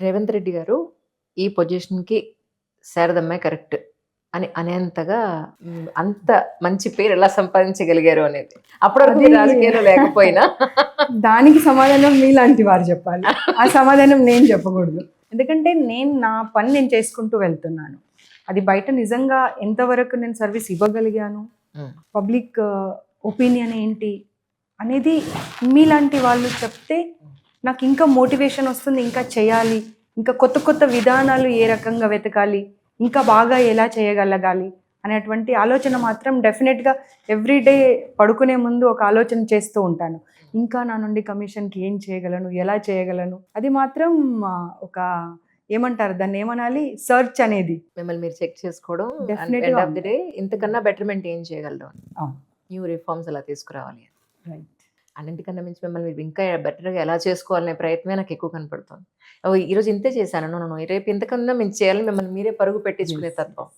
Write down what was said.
రేవంత్ రెడ్డి గారు ఈ పొజిషన్‌కి శారదమ్మే కరెక్ట్ అని అనేంతగా అంత మంచి పేరు ఎలా సంపాదించగలిగారు అనేది. అది- రాజకీయాల్లో లేకపోయినా. దానికి సమాధానం మీలాంటి వారు చెప్పాలి. ఆ సమాధానం నేను చెప్పకూడదు. ఎందుకంటే నేను నా పని నేను చేసుకుంటూ వెళ్తున్నాను. అది బయట నిజంగా ఎంతవరకు నేను సర్వీస్ ఇవ్వగలిగాను. పబ్లిక్ ఒపీనియన్ ఏంటి? అనేది మీలాంటి వాళ్ళు చెప్తే నాకు ఇంకా మోటివేషన్ వస్తుంది ఇంకా చేయాలి. ఇంకా కొత్త కొత్త విధానాలు ఏ రకంగా వెతకాలి ఇంకా బాగా ఎలా చేయగలగాలి అనేటువంటి ఆలోచన మాత్రం డెఫినెట్గా ఎవ్రీడే పడుకునే ముందు ఒక ఆలోచన చేస్తూ ఉంటాను. ఇంకా నా నుండి కమిషన్కి ఏం చేయగలను ఎలా చేయగలను? అది మాత్రం ఒక ఏమంటారు దాన్ని ఏమనాలి? సర్చ్ అనేది. మిమ్మల్ని మీరు చెక్ చేసుకోవడం Definitely ఎండ్గా ఆఫ్ ది డే ఇంతకన్నా బెటర్మెంట్ ఏం చేయగలరు. న్యూ రిఫార్మ్స్ ఎలా తీసుకురావాలి. రైట్ అన్నింటికన్నా మించి మిమ్మల్ని మీరు ఇంకా బెటర్గా ఎలా చేసుకోవాలనే ప్రయత్నమే నాకు ఎక్కువ కనపడుతుంది. ఓ, ఈ రోజు ఇంతే చేశాను. నన్ను రేపు ఇంతకన్నా మించి చేయాలని మిమ్మల్ని మీరే పరుగు పెట్టించుకునే తత్వం.